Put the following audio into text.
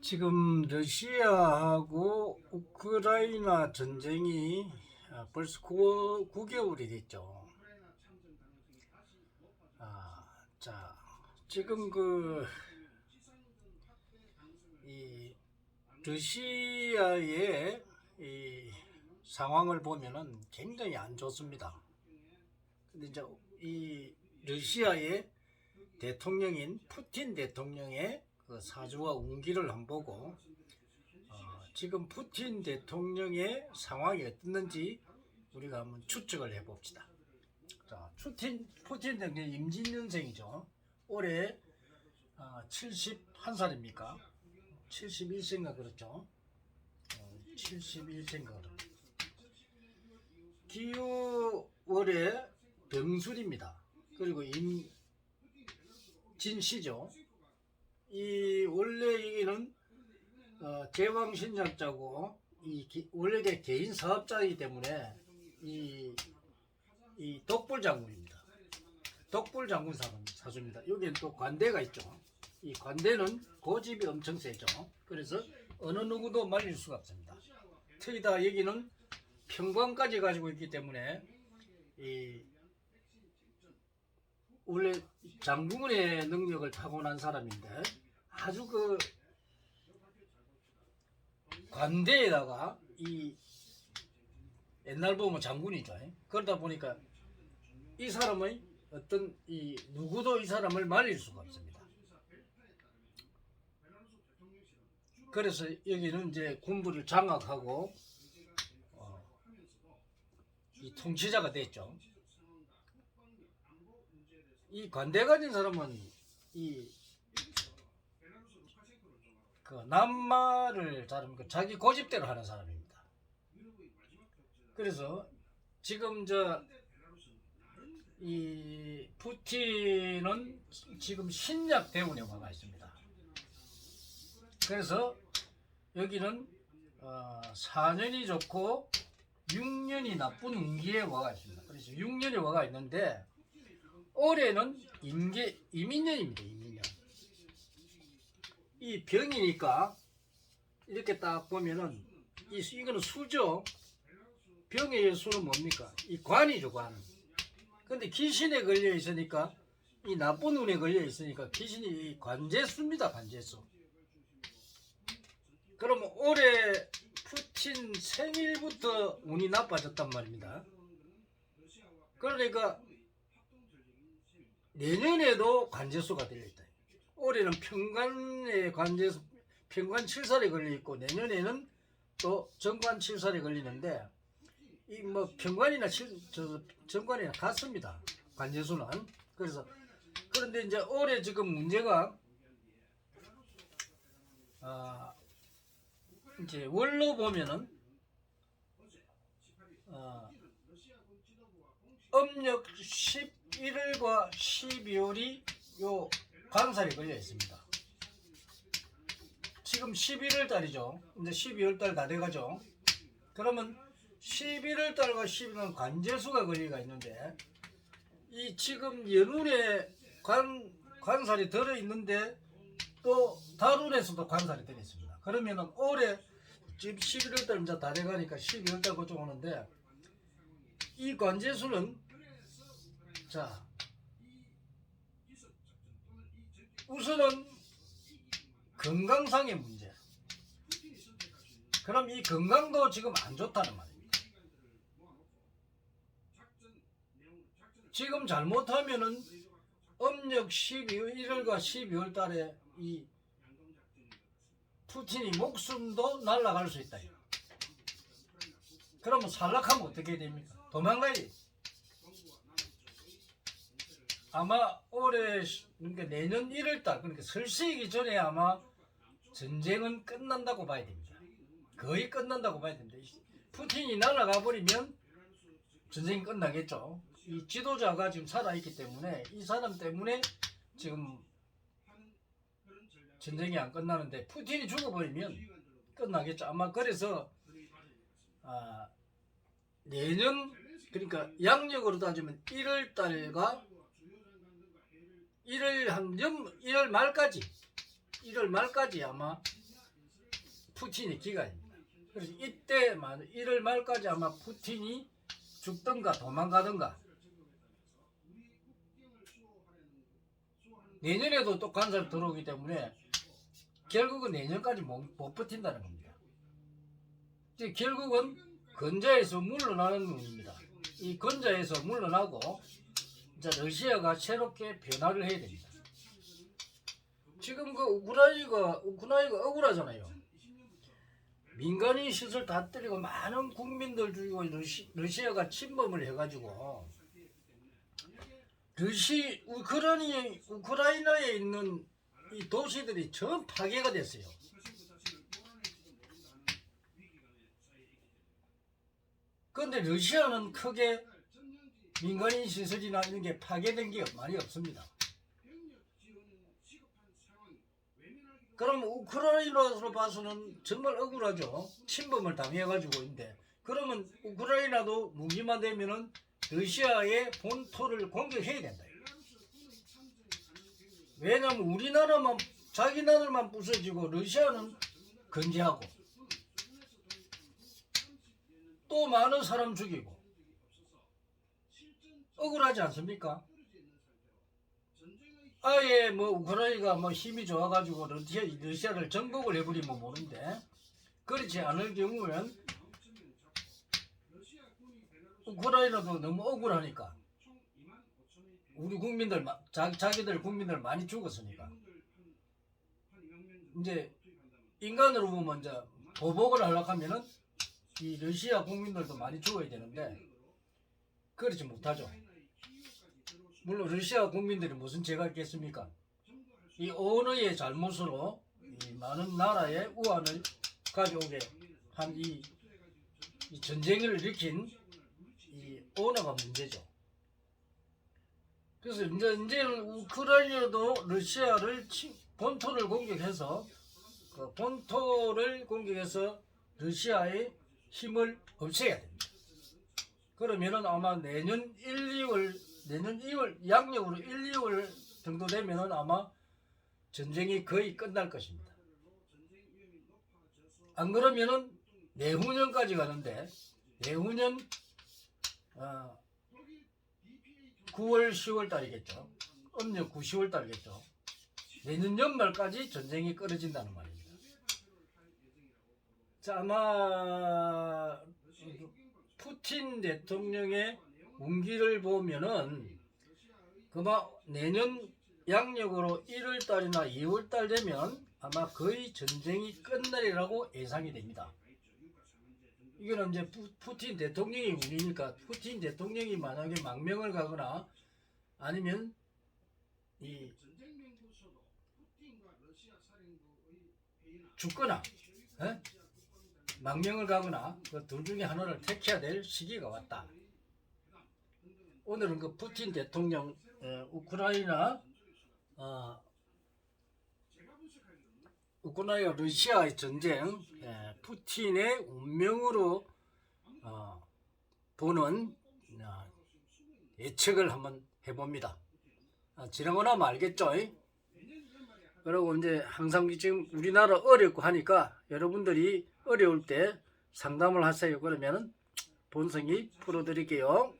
지금 러시아하고 우크라이나 전쟁이 아, 벌써 9, 9개월이 됐죠. 아, 자, 지금 그, 이, 러시아의 이 상황을 보면은 굉장히 안 좋습니다. 근데 이제 이 러시아의 대통령인 푸틴 대통령의 그 사주와 운기를 한번 보고 어, 지금 푸틴 대통령의 상황이 어떻는지 우리가 한번 추측을 해봅시다. 자, 푸틴 푸틴 대통령 임진년생이죠. 올해 어, 71살입니까? 71세인가 그렇죠? 어, 71세인가 그렇죠. 기후 월에 병술입니다. 그리고 임진시죠. 이 원래 이게는 어, 제왕 신약자고 이 기- 원래 개인 사업자이기 때문에 이, 이 독불 장군입니다. 독불 장군 사람 사주입니다. 여기는 또 관대가 있죠. 이 관대는 고집이 엄청 세죠. 그래서 어느 누구도 말릴 수가 없습니다. 특히다 여기는 평관까지 가지고 있기 때문에 이 원래 장군의 능력을 타고난 사람인데 아주 그 관대에다가 이 옛날 보면 장군이죠. 그러다 보니까 이 사람의 어떤 이 누구도 이 사람을 말릴 수가 없습니다. 그래서 여기는 이제 군부를 장악하고 어, 이 통치자가 됐죠. 이 관대 가진 사람은 이 그 남말을 잘하면 그 자기 고집대로 하는 사람입니다. 그래서 지금 저 이 푸틴은 지금 신약 대운에 와가 있습니다. 그래서 여기는 어, 4년이 좋고 6년이 나쁜 운기에 와가 있습니다. 그래서 6년에 와가 있는데 올해는 임계 이민년입니다. 이민년. 이 병이니까 이렇게 딱 보면은 이 수- 이거는 수죠. 병의 수는 뭡니까? 이 관이죠, 관. 근데 귀신에 걸려 있으니까 이 나쁜 운에 걸려 있으니까 귀신이 이 관제수입니다, 관제수. 그러면 올해 푸틴 생일부터 운이 나빠졌단 말입니다. 그러니까 내년에도 관제수가 들려있다. 올해는 평관에 관제수, 평관 7살에 걸려있고 내년에는 또 정관 7살에 걸리는데 이 뭐 평관이나 칠, 저, 정관이나 같습니다. 관제수는. 그래서 그런데 이제 올해 지금 문제가 아, 이제 월로 보면은 어, 음력 11일과 12월이 요 관살이 걸려 있습니다. 지금 11월 달이죠. 이제 12월 달 다 돼가죠. 그러면 11월 달과 12월은 관제수가 걸리가 있는데 이 지금 연운에 관 관살이 들어 있는데 또 달운에서도 관살이 들어 있습니다. 그러면은 올해 지금 11월 달 이제 다 돼가니까 12월 달 그쪽 오는데 이 관제수는 자 우선은 건강상의 문제. 그럼 이 건강도 지금 안 좋다는 말입니다. 지금 잘못하면은 음력 12월과 12월 달에 이 푸틴이 목숨도 날아갈 수 있다. 그러면 살락하면 어떻게 됩니까? 도망가야지. 아마 올해 시- 그러니까 내년 1월달 그러니까 설시이기 전에 아마 전쟁은 끝난다고 봐야 됩니다. 거의 끝난다고 봐야 됩니다. 이 푸틴이 날아가 버리면 전쟁이 끝나겠죠. 이 지도자가 지금 살아있기 때문에 이 사람 때문에 지금 전쟁이 안 끝나는데 푸틴이 죽어버리면 끝나겠죠. 아마 그래서 아, 내년 그러니까 양력으로 따지면 1월 달과 1월 한 연, 1월 말까지 1월 말까지 아마 푸틴의 기간입니다. 그래서 이때만 1월 말까지 아마 푸틴이 죽든가 도망가든가 내년에도 또 간섭 들어오기 때문에 결국은 내년까지 못, 못 버틴다는 겁니다. 결국은 건자에서 물러나는 운입니다. 이 건자에서 물러나고 이제 러시아가 새롭게 변화를 해야 됩니다. 지금 그 우크라이나가 우크라이나가 억울하잖아요. 민간인 시설 다 때리고 많은 국민들 죽이고 러시, 러시아가 침범을 해가지고 러시 우크라이나 우크라이나에 있는 이 도시들이 전 파괴가 됐어요. 그런데 러시아는 크게 민간인 시설이나 이런 게 파괴된 게 많이 없습니다. 그럼 우크라이나로 봐서는 정말 억울하죠. 침범을 당해가지고 있는데 그러면 우크라이나도 무기만 되면은 러시아의 본토를 공격해야 된다. 왜냐면 우리나라만 자기 나라만 부서지고 러시아는 건재하고 또 많은 사람 죽이고 억울하지 않습니까? 아예 뭐 우크라이나가 뭐 힘이 좋아가지고 러시아, 러시아를 정복을 해버리면 모르는데 그렇지 않을 경우면 우크라이나도 너무 억울하니까 우리 국민들 마- 자, 자기들 국민들 많이 죽었으니까 이제 인간으로 보면 이제 보복을 하려고 하면은 이 러시아 국민들도 많이 죽어야 되는데 그렇지 못하죠. 물론 러시아 국민들이 무슨 죄가 있겠습니까? 이 언어의 잘못으로 이 많은 나라의 우환을 가져오게 한이 전쟁을 일으킨 이 언어가 문제죠. 그래서 이제 이제 우크라이나도 러시아를 치- 본토를 공격해서 그 본토를 공격해서 러시아의 힘을 없애야 됩니다. 그러면은 아마 내년 1, 2월 내년 2월 양력으로 1, 2월 정도 되면은 아마 전쟁이 거의 끝날 것입니다. 안 그러면은 내후년까지 가는데 내후년 어, 9월 10월 달이겠죠. 음력 9, 10월 달이겠죠. 내년 연말까지 전쟁이 끊어진다는 말입니다. 자, 아마 푸틴 대통령의 운기를 보면은 그마 내년 양력으로 1월 달이나 2월 달 되면 아마 거의 전쟁이 끝날이라고 예상이 됩니다. 이거는 이제 푸, 푸틴 대통령이 운이니까 푸틴 대통령이 만약에 망명을 가거나 아니면 이 죽거나 에? 망명을 가거나 그 둘 중에 하나를 택해야 될 시기가 왔다. 오늘은 그 푸틴 대통령 에, 우크라이나 어, 우크라이나 러시아의 전쟁 에, 푸틴의 운명으로 어, 보는 어, 예측을 한번 해봅니다. 아, 지나고 나면 알겠죠? 그리고 이제 항상 지금 우리나라 어렵고 하니까 여러분들이 어려울 때 상담을 하세요. 그러면 본성이 풀어드릴게요.